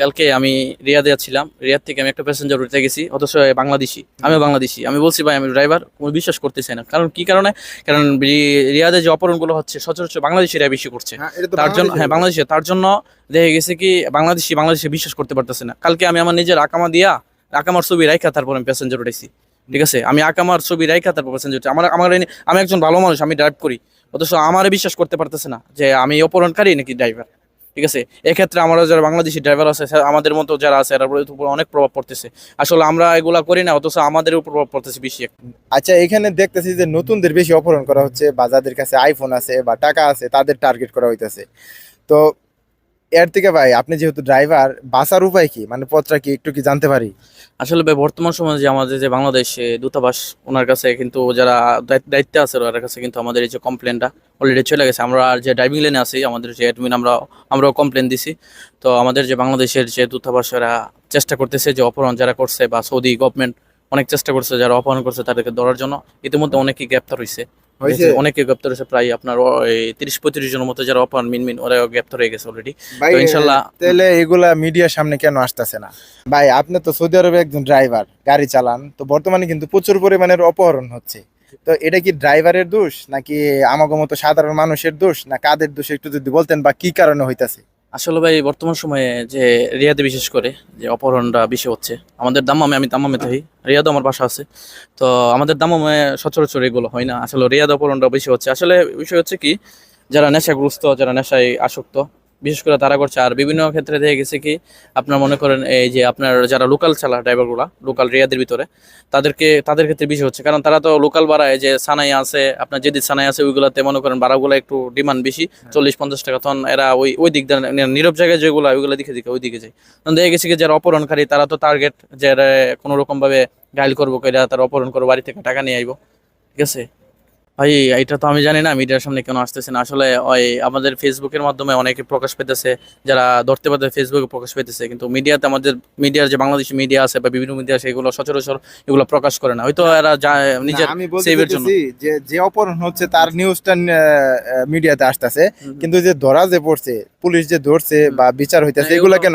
কালকে আমি রিয়াদে ছিলাম রিয়াদ থেকে আমি একটা প্যাসেঞ্জার উঠতে গেছি অথচ বাংলাদেশি। আমিও বাংলাদেশি। আমি বলছি ভাই আমি ড্রাইভার কোনো বিশ্বাস করতেছে না। কারণ কি কারণে? কারণ রিয়াদে যে অপহরণগুলো হচ্ছে সচরাচর বাংলাদেশিরা বেশি করছে। হ্যাঁ, তার জন্য হ্যাঁ বাংলাদেশে তার জন্য দেখে গেছে কি বাংলাদেশি বাংলাদেশে বিশ্বাস করতে পারতেছে না। কালকে আমি আমার নিজের আকামা দিয়া আকামার ছবি রাইখা তারপর আমি প্যাসেঞ্জার উঠেছি ঠিক আছে? আমি আকামার ছবি রাইখা তারপর প্যাসেঞ্জার আমার আমার আমি একজন ভালো মানুষ আমি ড্রাইভ করি। অথচ আমারে বিশ্বাস করতে পারতেছে না যে আমি অপহরণকারী নাকি ড্রাইভার ঠিক আছে? এক্ষেত্রে আমরা যারা বাংলাদেশি ড্রাইভার আছে আমাদের মতো যারা আছে, এর উপর অনেক প্রভাব পড়তেছে। আসলে আমরা এগুলা করি না, অথচ আমাদের উপর প্রভাব পড়তেছে বেশি আচ্ছা এখানে দেখতেছি যে নতুনদের বেশি অপহরণ করা হচ্ছে বা যাদের কাছে আইফোন আছে বা টাকা আছে, তাদের টার্গেট করা হইতেছে। তো এর থেকে ভাই, আপনি যেহেতু ড্রাইভার বাঁচার উপায় কি? মানে পথটা কি একটু কি জানতে পারি? আসলে ভাই, বর্তমান যে আমাদের যে বাংলাদেশে দূতাবাস, ওনার কাছে কিন্তু যারা দায়িত্ব- আছে, ওনার কাছে কিন্তু আমাদের এই যে কমপ্লেনটা অলরেডি চলে গেছে। আমরা আর যে ড্রাইভিং লেনে আছি, আমাদের যে অ্যাডমিন আমরা, আমরাও কমপ্লেন দিছি। তো আমাদের যে বাংলাদেশের যে দূতাবাসেরা চেষ্টা করতেছে যে অপহরণ যারা করছে বা সৌদি গভর্নমেন্ট অনেক চেষ্টা করছে, যারা অপহরণ করছে তাদেরকে ধরার জন্য। ইতিমধ্যে অনেকেই গ্রেপ্তার হয়েছে অনেকে গ্রেপ্তার হয়েছে প্রায় আপনার তিরিশ পঁয়ত্রিশ জনের মতো যারা অপহরণ মিন মিন ওরা গ্রেপ্তার হয়ে গেছে অলরেডি তো ইনশাল্লাহ তাহলে এগুলা মিডিয়ার সামনে কেন আসতেছে না? ভাই আপনি তো সৌদি আরবে একজন ড্রাইভার গাড়ি চালান তো বর্তমানে কিন্তু প্রচুর পরিমাণের অপহরণ হচ্ছে। তো এটা কি ড্রাইভারের দোষ নাকি আমাগো মতো সাধারণ মানুষের দোষ না কাদের দোষ একটু যদি বলতেন বা কি কারণে হইতাছে? আসলে ভাই, বর্তমান সময়ে যে রিয়াদে বিশেষ করে যে অপহরণটা বেশি হচ্ছে, আমাদের দাম্মামে, আমি দাম্মামে থাকি রিয়াদও আমার বাসা আছে। তো আমাদের দাম্মামে সচরাচর এগুলো হয় না। আসলে রিয়াদ অপহরণটা বেশি হচ্ছে। আসলে বিষয় হচ্ছে কি, যারা নেশাগ্রস্ত, যারা নেশায় আসক্ত বিশেষ করে তারা করছে। আর বিভিন্ন ক্ষেত্রে দেখা গেছে কি আপনার মনে করেন এই যে আপনার যারা লোকাল চালা ড্রাইভারগুলা লোকাল রিয়াদের ভিতরে তাদেরকে তাদের ক্ষেত্রে বেশি হচ্ছে। কারণ তারা তো লোকাল বাড়ায় যে সানাই আছে আপনার যেদিন সানাই আছে ওইগুলাতে মনে করেন ভাড়াগুলো একটু ডিমান্ড বেশি চল্লিশ পঞ্চাশ টাকা তখন এরা ওই ওই দিক নীরব জায়গায় যেগুলো ওইগুলো দিকে দিকে ওই দিকে যায়। তখন দেখা গেছে কি যারা অপহরণকারী তারা তো টার্গেট যে এরা কোনো রকম ভাবে গাইল করব তারা অপহরণ করব বাড়ি থেকে টাকা নিয়ে আইবো। ঠিক আছে? ভাই এটা তো আমি জানি না মিডিয়ার সামনে কেন আসতেছে না। আসলে ওই আমাদের ফেসবুকের মাধ্যমে অনেকে প্রকাশ পেতেছে যারা ধরতে পারতে ফেসবুকে প্রকাশ পেতেছে কিন্তু মিডিয়াতে আমাদের মিডিয়ার যে বাংলাদেশি মিডিয়া আছে বা বিভিন্ন মিডিয়া আছে এগুলো সচরাচর এগুলো প্রকাশ করে না। হয়তো এরা নিজের সেভের জন্য। যে যে অপহরণ হচ্ছে তার নিউজটা মিডিয়াতে আসতেছে কিন্তু যে ধরা যে পড়ছে পুলিশ যে ধরছে বা বিচার হইতেছে এগুলো কেন